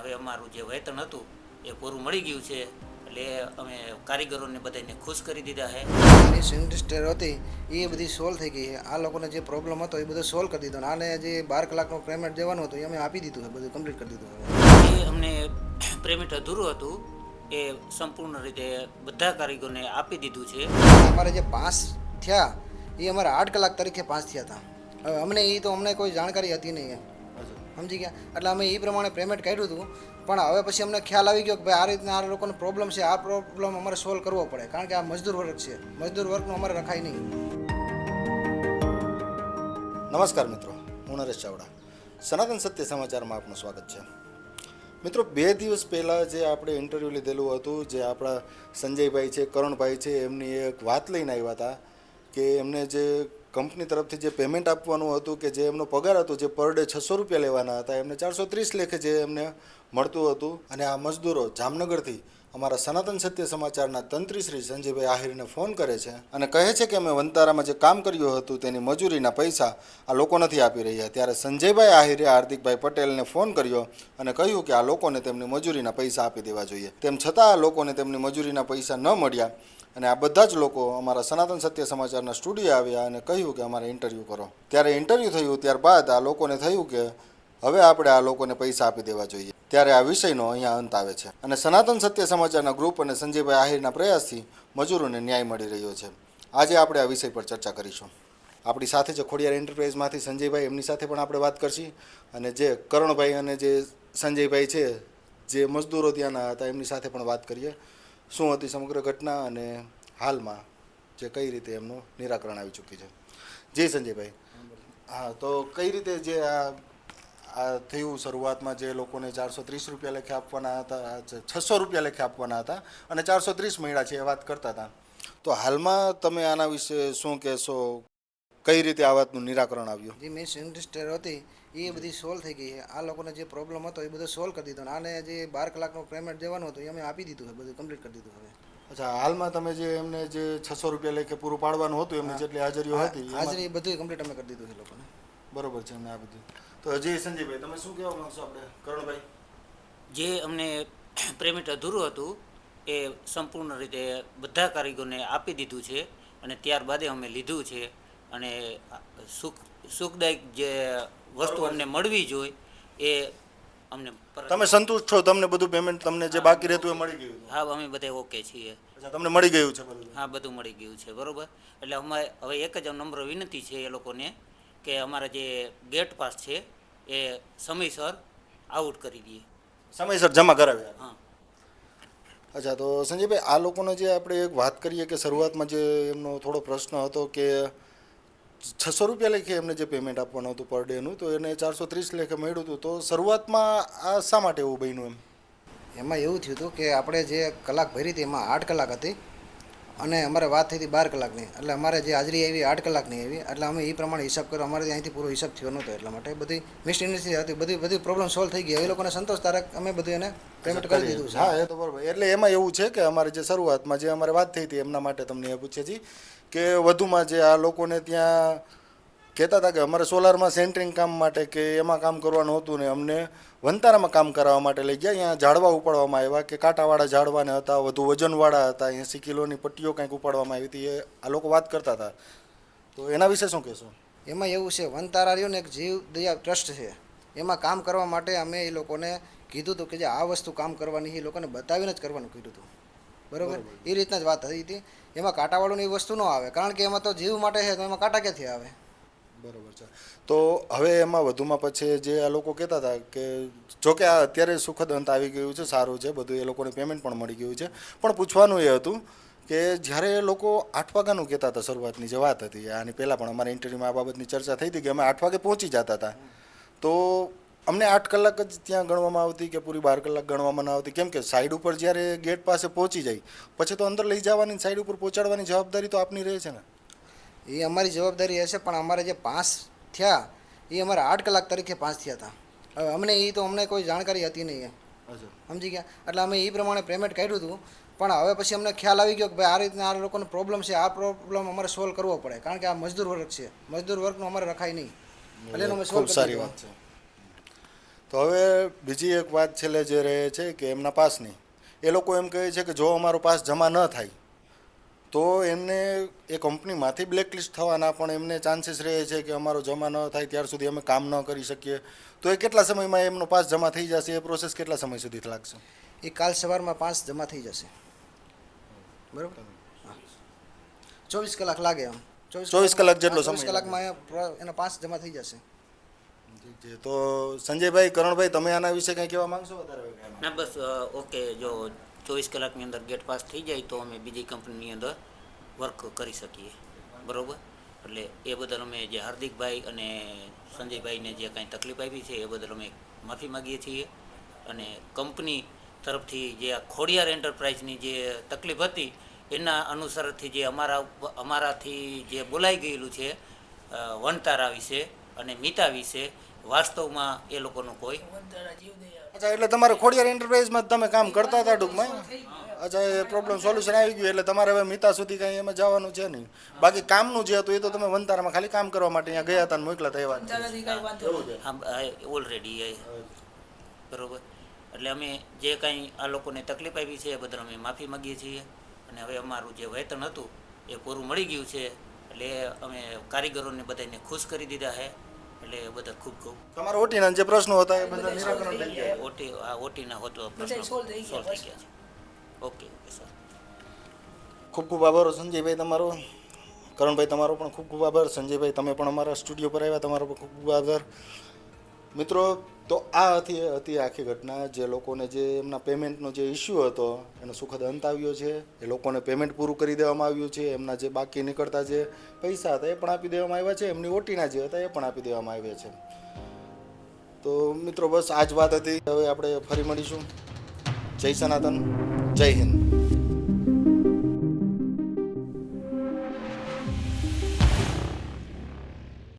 હવે અમારું જે વેતન હતું એ પૂરું મળી ગયું છે. એટલે અમે કારીગરોને બધાને ખુશ કરી દીધા છે. એની સિન્ડિસ્ટર હતી એ બધી સોલ્વ થઈ ગઈ છે. આ લોકોને જે પ્રોબ્લેમ હતો એ બધો સોલ્વ કરી દીધો અને આને જે બાર કલાકનું પેમેન્ટ દેવાનું હતું એ અમે આપી દીધું છે બધું કમ્પ્લીટ કરી દીધું એ અમને પેમેન્ટ અધૂરું હતું. એ સંપૂર્ણ રીતે બધા કારીગરોને આપી દીધું છે. અમારે જે પાસ થયા એ અમારે આઠ કલાક તરીકે પાસ થયા હતા. હવે અમને એ તો અમને કોઈ જાણકારી હતી નહીં. સમજી ગયા? એટલે અમે એ પ્રમાણે પેમેન્ટ કાઢ્યું હતું. પણ હવે પછી અમને ખ્યાલ આવી ગયો કે ભાઈ આ રીતના આ લોકોનો પ્રોબ્લેમ છે. આ પ્રોબ્લેમ અમારે સોલ્વ કરવો પડે. કારણ કે આ મજદૂર વર્ગ છે. મજદૂર વર્ગનું અમારે રખાય નહીં. નમસ્કાર મિત્રો. હું નરેશ ચાવડા. સનાતન સત્ય સમાચારમાં આપનું સ્વાગત છે. મિત્રો, બે દિવસ પહેલાં જે આપણે ઇન્ટરવ્યૂ લીધેલું હતું, જે આપણા સંજયભાઈ છે, કરણભાઈ છે, એમની એક વાત લઈને આવ્યા હતા કે એમને જે કંપની તરફથી જે પેમેન્ટ આપવાનું હતું કે જે એમનો પગાર હતો જે પર ડે છસો રૂપિયા લેવાના હતા, એમને ચારસો ત્રીસ લેખે જે એમને મળતું હતું. અને આ મજદૂરો જામનગરથી અમારા સનાતન સત્ય સમાચારના તંત્રી શ્રી સંજયભાઈ આહિરને ફોન કરે છે અને કહે છે કે અમે વંતારામાં જે કામ કર્યું હતું તેની મજૂરીના પૈસા આ લોકો નથી આપી રહ્યા. ત્યારે સંજયભાઈ આહિરે હાર્દિકભાઈ પટેલને ફોન કર્યો અને કહ્યું કે આ લોકોને તેમની મજૂરીના પૈસા આપી દેવા જોઈએ. તેમ છતાં આ લોકોને તેમની મજૂરીના પૈસા ન મળ્યા. અને આ બધા જ લોકો અમારા સનાતન સત્ય સમાચારના સ્ટુડિયો આવ્યા અને કહ્યું કે અમારે ઇન્ટરવ્યૂ કરો. ત્યારે ઇન્ટરવ્યૂ થયું, ત્યારબાદ આ લોકોને થયું કે હવે આપણે આ લોકોને પૈસા આપી દેવા જોઈએ. ત્યારે આ વિષયનો અહીંયા અંત આવે છે. અને સનાતન સત્ય સમાચારના ગ્રુપ અને સંજયભાઈ આહિરના પ્રયાસથી મજૂરોને ન્યાય મળી રહ્યો છે. આજે આપણે આ વિષય પર ચર્ચા કરીશું. આપણી સાથે જે ખોડિયાર એન્ટરપ્રાઇઝમાંથી સંજયભાઈ, એમની સાથે પણ આપણે વાત કરશી. અને જે કરણભાઈ અને જે સંજયભાઈ છે, જે મજદૂરો ત્યાંના હતા, એમની સાથે પણ વાત કરીએ. શું હતી સમગ્ર ઘટના અને હાલમાં જે કઈ રીતે એમનું નિરાકરણ આવી ચૂક્યું છે? જય સંજયભાઈ. હા, તો કઈ રીતે જે આ આ થયું શરૂઆતમાં જે લોકોને ચારસો ત્રીસ રૂપિયા લેખે આપવાના હતા છસો રૂપિયા લેખે આપવાના હતા અને ચારસો ત્રીસ મળ્યા છે એ વાત કરતા હતા. તો હાલમાં તમે આના વિશે શું કહેશો? કઈ રીતે આ વાતનું નિરાકરણ આવ્યું? જે મેં સિન્ડિસ્ટર હતી એ બધી સોલ્વ થઈ ગઈ છે. આ લોકોને જે પ્રોબ્લેમ હતો એ બધો સોલ્વ કરી દીધો. અને આને જે બાર કલાકનું પેમેન્ટ દેવાનું હતું એ અમે આપી દીધું છે બધું કમ્પ્લીટ કરી દીધું હવે અચ્છા હાલમાં તમે જે એમને જે છસો રૂપિયા લઈ કે પૂરું પાડવાનું હતું એમની જેટલી હાજરીઓ હતી હાજરી બધું કમ્પ્લીટ અમે કરી દીધું છે લોકોને. બરોબર છે એમને આ બધું. તો હજી સંજયભાઈ તમે શું કહેવા માગશો આપણે? કરણભાઈ? જે અમને પેમેન્ટ અધૂરું હતું એ સંપૂર્ણ રીતે બધા કારીગરોને આપી દીધું છે અને ત્યારબાદ અમે લીધું છે. અને સુખ સુખદાયક જે વસ્તુ અમને મળવી જોઈએ એ અમને તમે સંતુષ્ટ છો તમને બધું પેમેન્ટ તમને જે બાકી રહેતું એ મળી ગયું હા અમે બધા ઓકે છીએ. તમને મળી ગયું છે હા બધું મળી ગયું છે બરોબર? એટલે અમારે હવે એક જ નમ્ર વિનંતી છે એ લોકોને કે અમારા જે ગેટ પાસ છે એ સમયસર આઉટ કરી દઈએ. સમયસર જમા કરાવ્યા હા. અચ્છા તો સંજયભાઈ આ લોકોને જે આપણે એક વાત કરીએ કે શરૂઆતમાં જે એમનો થોડો પ્રશ્ન હતો કે છસો રૂપિયા લેખે એમને જે પેમેન્ટ આપવાનું હતું પર ડેનું તો એને ચારસો ત્રીસ લેખે મળ્યું હતું. તો શરૂઆતમાં આ શા માટે એવું બન્યું એમ? એમાં એવું થયું હતું કે આપણે જે કલાક ભરી હતી, એમાં આઠ કલાક હતી. અને અમારે વાત થઈ હતી બાર કલાકની. એટલે અમારે જે હાજરી આવી આઠ કલાકની આવી, એટલે અમે એ પ્રમાણે હિસાબ કર્યો. અમારે ત્યાંથી પૂરો હિસાબ થયો નહોતો એટલા માટે. બધી મિસઇન્ડસ્ટ્રી હતી. બધી બધી પ્રોબ્લેમ સોલ્વ થઈ ગઈ. એ લોકોને સંતોષકારક અમે બધું એને પેમેન્ટ કરી દીધું છે. હા, એ તો બરાબર. એટલે એમાં એવું છે કે અમારે જે શરૂઆતમાં જે અમારે વાત થઈ હતી, એમના માટે તમને એ પૂછે છે કે વધુમાં જે આ લોકોને ત્યાં કહેતા હતા કે અમારે સોલારમાં સેન્ટરિંગ કામ માટે કે એમાં કામ કરવાનું હતું ને અમને વંતારામાં કામ કરાવવા માટે લઈ ગયા. અહીંયા ઝાડવા ઉપાડવામાં આવ્યા કે કાંટાવાળા ઝાડવાને હતા વધુ વજનવાળા હતા એંસી કિલોની પટ્ટીઓ કંઈક ઉપાડવામાં આવી હતી એ આ લોકો વાત કરતા હતા. તો એના વિશે શું કહેશો? એમાં એવું છે વનતારા રહ્યું ને એક જીવ દયા ટ્રસ્ટ છે. એમાં કામ કરવા માટે અમે એ લોકોને કીધું હતું કે જે આ વસ્તુ કામ કરવાની એ લોકોને બતાવીને જ કરવાનું કીધું હતું. બરાબર? એ રીતના જ વાત થઈ હતી. એમાં કાંટાવાળું એ વસ્તુ ન આવે. કારણ કે એમાં તો જીવ માટે છે તો એમાં કાંટા ક્યાંથી આવે? બરોબર છે. તો હવે એમાં વધુમાં પછી જે આ લોકો કહેતા હતા કે જો કે આ અત્યારે સુખદ અંત આવી ગયું છે, સારું છે, બધું એ લોકોને પેમેન્ટ પણ મળી ગયું છે. પણ પૂછવાનું એ હતું કે જ્યારે એ લોકો આઠ વાગ્યાનું કહેતા હતા શરૂઆતની જે વાત હતી, આની પહેલાં પણ અમારા ઇન્ટરવ્યૂમાં આ બાબતની ચર્ચા થઈ હતી કે અમે આઠ વાગે પહોંચી જતા હતા. તો અમને આઠ કલાક જ ત્યાં ગણવામાં આવતી કે પૂરી બાર કલાક ગણવામાં ન આવતી? કેમ કે સાઈડ ઉપર જ્યારે ગેટ પાસે પહોંચી જાય, પછી તો અંદર લઈ જવાની સાઈડ ઉપર પહોંચાડવાની જવાબદારી તો આપની રહે છે ને. એ અમારી જવાબદારી હશે પણ અમારે જે પાસ થયા એ અમારે આઠ કલાક તરીકે પાસ થયા હતા. હવે અમને એ તો અમને કોઈ જાણકારી હતી નહીં સમજી ગયા? એટલે અમે એ પ્રમાણે પેમેન્ટ કાઢ્યું હતું પણ હવે પછી અમને ખ્યાલ આવી ગયો કે ભાઈ આ રીતના આ લોકોનો પ્રોબ્લેમ છે આ પ્રોબ્લેમ અમારે સોલ્વ કરવો પડે કારણ કે આ મજદૂર વર્ગ છે. મજદૂર વર્ગનું અમારે રખાય નહીં. એટલે અમે સોલ્વ સારી વાત છે. તો હવે બીજી એક વાત છેલ્લે જે રહે છે કે એમના પાસની. એ લોકો એમ કહે છે કે જો અમારો પાસ જમા ન થાય તો એમને એ કંપનીમાંથી બ્લેકલિસ્ટ થવાના પણ એમને ચાન્સીસ રહે છે કે અમારો જમા ન થાય ત્યાર સુધી અમે કામ ન કરી શકીએ. તો એ કેટલા સમયમાં એમનો પાસ જમા થઈ જશે? એ પ્રોસેસ કેટલા સમય સુધી લાગશે? એ કાલ સવારમાં પાસ જમા થઈ જશે. બરાબર? ચોવીસ કલાક લાગે એમ. 24 કલાક જેટલો ચોવીસ સમય કલાકમાં એના પાસ જમા થઈ જશે. તો સંજયભાઈ કરણભાઈ તમે આના વિશે કંઈ કહેવા માંગશો? વધારે ના બસ ઓકે જો ચોવીસ કલાકની અંદર ગેટ પાસ થઈ જાય તો અમે બીજી કંપનીની અંદર વર્ક કરી શકીએ. બરાબર? એટલે એ બદલ અમે જે હાર્દિકભાઈ અને સંજયભાઈને જે કાંઈ તકલીફ આવી છે એ બદલ અમે માફી માગીએ છીએ. અને કંપની તરફથી જે આ ખોડિયાર એન્ટરપ્રાઇઝની જે તકલીફ હતી, એના અનુસારથી જે અમારા અમારાથી જે બોલાઈ ગયેલું છે વણતારા વિશે અને મિતા વિશે, વાસ્તવમાં એ લોકોનું કોઈ અચ્છા એટલે તમારે ખોડિયાર એન્ટરપ્રાઇઝમાં તમે કામ કરતા હતા ટૂંકમાં? અચ્છા એ પ્રોબ્લેમ સોલ્યુશન આવી ગયું એટલે તમારે હવે મિતા સુધી કાંઈ એમાં જવાનું છે નહીં. બાકી કામનું જે હતું એ તો તમે વંતારામાં ખાલી કામ કરવા માટે અહીંયા ગયા હતા અને મોકલા હતા એ વાત. છે. હા ઓલરેડી બરોબર? એટલે અમે જે કાંઈ આ લોકોને તકલીફ આવી છે એ બધા અમે માફી માગીએ છીએ. અને હવે અમારું જે વેતન હતું એ પૂરું મળી ગયું છે. એટલે અમે કારીગરોને બધાને ખુશ કરી દીધા છે. એટલે એ બધા ખૂબ ખૂબ. તમારા ઓટીના જે પ્રશ્નો હતા એ બધા નિરાકરણ થઈ ગયા. ઓટી આ ઓટીના હોતો પ્રશ્નો સોલ્વ થઈ ગયા છે. Okay okay sir. ખૂબ ખૂબ આભાર સંજયભાઈ તમારો. કરણભાઈ તમારો પણ ખૂબ ખૂબ આભાર. સંજયભાઈ તમે પણ અમારા સ્ટુડિયો પર આવ્યા. તમારો પણ ખૂબ ખૂબ આભાર. મિત્રો, તો આ હતી હતી આખી ઘટના. જે લોકોને જે એમના પેમેન્ટનો જે ઇસ્યુ હતો, એનો સુખદ અંત આવ્યો છે. એ લોકોને પેમેન્ટ પૂરું કરી દેવામાં આવ્યું છે. એમના જે બાકી નીકળતા જે પૈસા હતા, એ પણ આપી દેવામાં આવ્યા છે. એમની ઓટીના જે હતા, એ પણ આપી દેવામાં આવ્યા છે. તો મિત્રો, બસ આ જ વાત હતી. હવે આપણે ફરી મળીશું. જય સનાતન, જય હિન્દ.